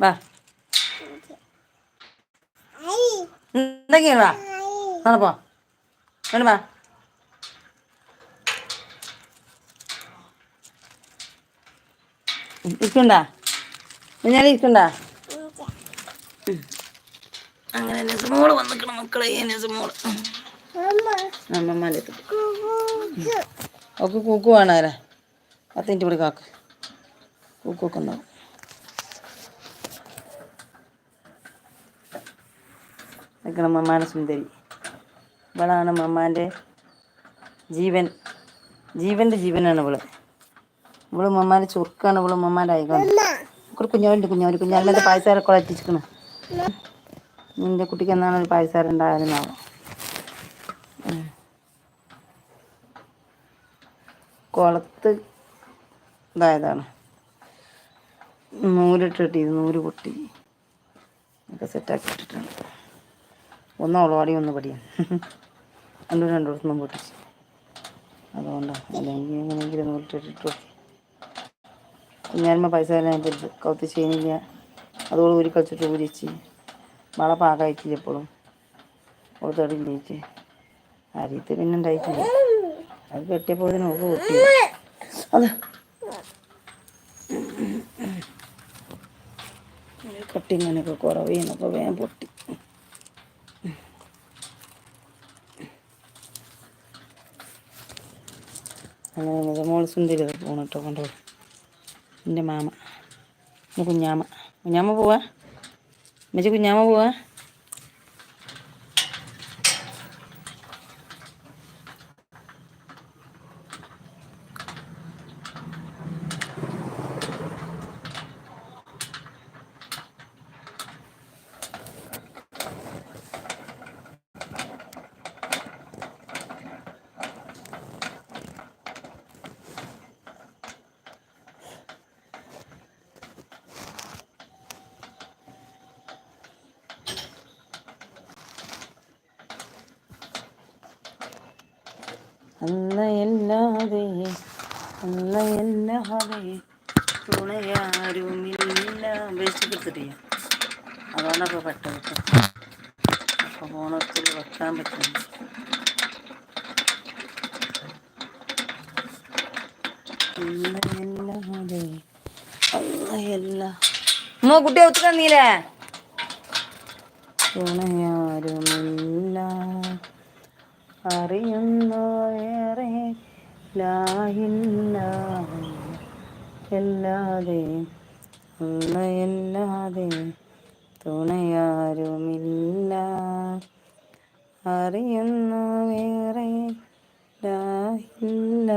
വാ. എന്തൊക്കെയാണ് വാ? നടപ്പോ വേണ്ട വാ. ഇരിക്കണ്ട. ഞാൻ ഇരിക്കണ്ട. അങ്ങനെ നെസുമോൾ വന്നിക്കണം മക്കളെ നെസുമോൾ അമ്മമ്മന്റെ ഒക്കെ കൂക്ക് വേണാരാ പത്ത് മിനിറ്റ് കൂടി കാക്ക്. കൂക്കൊക്കെ ഉണ്ടാവും നിൽക്കണം മമ്മാനെ സുന്ദരി. ഇവളാണ് മമ്മാന്റെ ജീവൻ. ജീവന്റെ ജീവനാണ് ഇവൾ. ഇവൾ മമ്മാന്റെ ചുർക്കാണ് ഇവൾ മമ്മാന്റെ ഐകോൺ ഒരു കുഞ്ഞാവുണ്ട് കുഞ്ഞാവര് കുഞ്ഞാലിമത്തെ പായസാരൊക്കെ എത്തിച്ചിരിക്കണം. നിന്റെ കുട്ടിക്ക് എന്നാണ് ഒരു പായസാരം കുളത്ത് ഇതായതാണ്. നൂലിട്ടിട്ട് നൂൽ പൊട്ടി. ഒക്കെ സെറ്റാക്കി ഇട്ടിട്ടുണ്ട്. ഒന്ന് ഉളവാടി ഒന്ന് പടിയാണ് രണ്ടും രണ്ടിടത്തുനിന്നും പൊട്ടിച്ചു. അതുകൊണ്ടാണ് അല്ലെങ്കിൽ എങ്ങനെയെങ്കിലും നൂലിട്ടിട്ട് കുഞ്ഞായ്മ പൈസ തരാൻ പറ്റും കൗത്തി ചെയ്യുന്നില്ല അതുകൊണ്ട് ഊരി കളിച്ചിട്ട് ഊരിച്ച് വള പാകമായിട്ടില്ല എപ്പോഴും. ഓൾ ഇല്ലേച്ച് അരിയത്ത് പിന്നെ ഉണ്ടായിട്ടില്ല അത് കെട്ടിയപ്പോൾ ഇതിന് ഓക്ക് പൊട്ടി. അത്. കട്ടിങ്ങനൊക്കെ കുറവ് ചെയ്യുന്നപ്പോൾ വേഗം പൊട്ടി. അങ്ങനെ മോൾ സുന്ദരി പോണിട്ടോ കൊണ്ടുപോകും എന്റെ മാമ. കുഞ്ഞാമ്മ കുഞ്ഞാമ്മ പോവാ? മച്ച കുഞ്ഞാമ്മ പോവാ? അന്നയല്ലാതെ അന്നയല്ലാതെ തുണയാരുമില്ല. ബേസിക്ക് എടുത്തിട്ടില്ല അതുകൊണ്ടപ്പോൾ പെട്ടത് അപ്പോൾ ഫോണത്തിൽ വെക്കാൻ പറ്റുന്നു അന്നയല്ലാതെ അന്നയല്ല അമ്മ തുണയാരുമില്ല. അറിയുന്നു ഏറെ ലായില്ല എല്ലാതെ അന്നയല്ലാതെ തുണയാരുമില്ല. അറിയുന്നു വേറെ ലായില്ല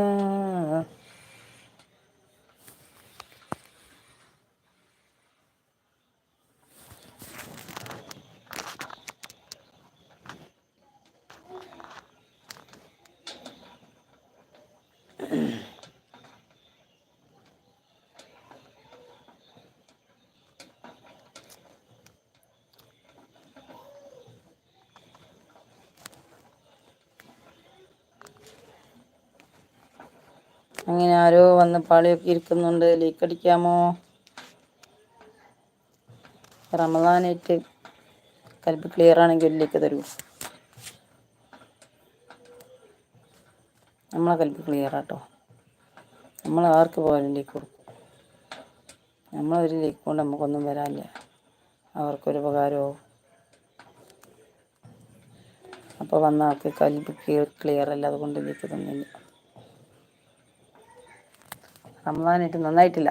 അങ്ങനെ ആരോ വന്ന് പാളിയൊക്കെ ഇരിക്കുന്നുണ്ട്. ലീക്ക് അടിക്കാമോ? റമദാനായിട്ട് കൽപ്പ് ക്ലിയർ ആണെങ്കിൽ ഒരു ലീക്ക് തരൂ. നമ്മളെ കൽപ്പ് ക്ലിയർ ആട്ടോ. നമ്മൾ ആർക്ക് പോലും ലീക്ക് കൊടുക്കും. നമ്മളൊരു ലീക്ക് കൊണ്ട് നമുക്കൊന്നും വരാനില്ല. അവർക്കൊരു ഉപകാരമോ അപ്പോൾ വന്ന ആൾക്ക് കൽപ്പ് ക്ലിയർ അല്ല. അതുകൊണ്ട് ലീക്ക് തന്നില്ല റമദാനായിട്ട് നന്നായിട്ടില്ല.